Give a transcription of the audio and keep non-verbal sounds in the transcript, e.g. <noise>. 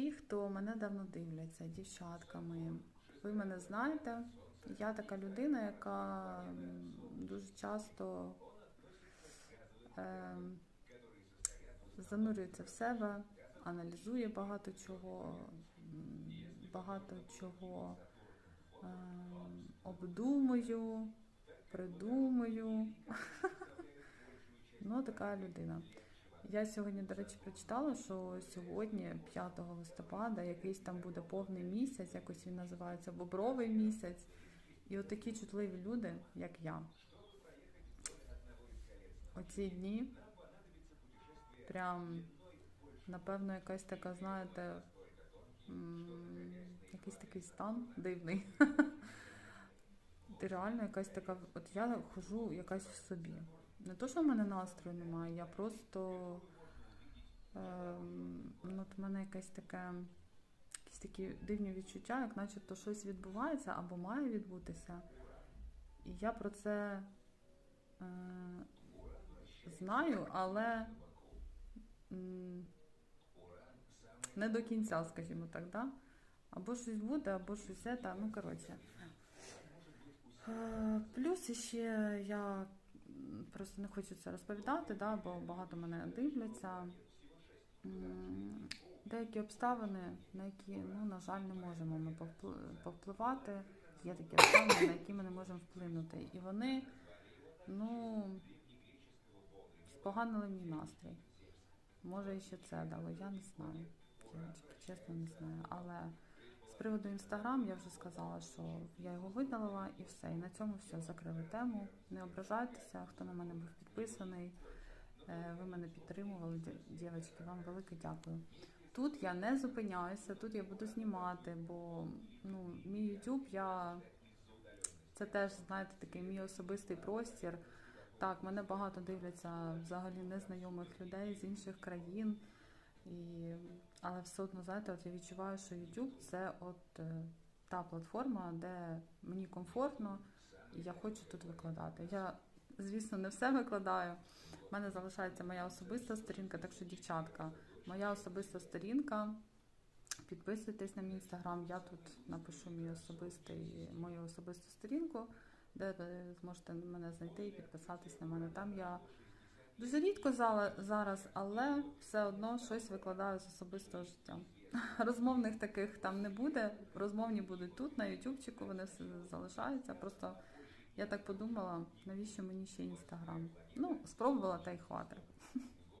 ті, хто мене давно дивляться, дівчатка мої. Ви мене знаєте. Я така людина, яка дуже часто е, занурюється в себе, аналізує багато чого, багато чого е, обдумую, придумую. <laughs> Ну, така людина. Я сьогодні, до речі, прочитала, що сьогодні, 5 листопада, якийсь там буде повний місяць, якось він називається Бобровий місяць. І от такі чутливі люди, як я. Оці дні прям, напевно, якась така, знаєте, якийсь такий стан дивний. <laughs> Ти реально якась така. От я хожу якась в собі. Не то, що в мене настрою немає, я просто. Ем, ну, от в мене якесь таке, якісь такі дивні відчуття, як начебто щось відбувається або має відбутися. І я про це е, знаю, але м, не до кінця, скажімо так, да? Або щось буде, або щось це, ну коротше. Е, Плюс ще я просто не хочу це розповідати, да, бо багато мене дивляться. Деякі обставини, на які, ну, на жаль, не можемо ми повпливати. Є такі обставини, на які ми не можемо вплинути. І вони, ну, споганили мій настрій. Може, і ще це дало, я не знаю. Чесно, не знаю. Але приводу інстаграм я вже сказала, що я його видалила і все. І на цьому все закрили тему. Не ображайтеся, хто на мене був підписаний. Е, Ви мене підтримували, дівчатки, вам велике дякую. Тут я не зупиняюся, тут я буду знімати, бо ну, мій YouTube, я це теж, знаєте, такий мій особистий простір. Так, мене багато дивляться взагалі незнайомих людей з інших країн. І... Але все одно, знаєте, от я відчуваю, що YouTube це от е, та платформа, де мені комфортно, і я хочу тут викладати. Я, звісно, не все викладаю. У мене залишається моя особиста сторінка, так що, дівчатка, моя особиста сторінка. Підписуйтесь на мій інстаграм, я тут напишу мій особистий, мою особисту сторінку, де ви зможете мене знайти і підписатись на мене. Там я дуже рідко зала- зараз, але все одно щось викладаю з особистого життя. <laughs> Розмовних таких там не буде. Розмовні будуть тут, на ютубчику, вони все залишаються. Просто я так подумала, навіщо мені ще інстаграм? Ну, спробувала та й хватить. <laughs>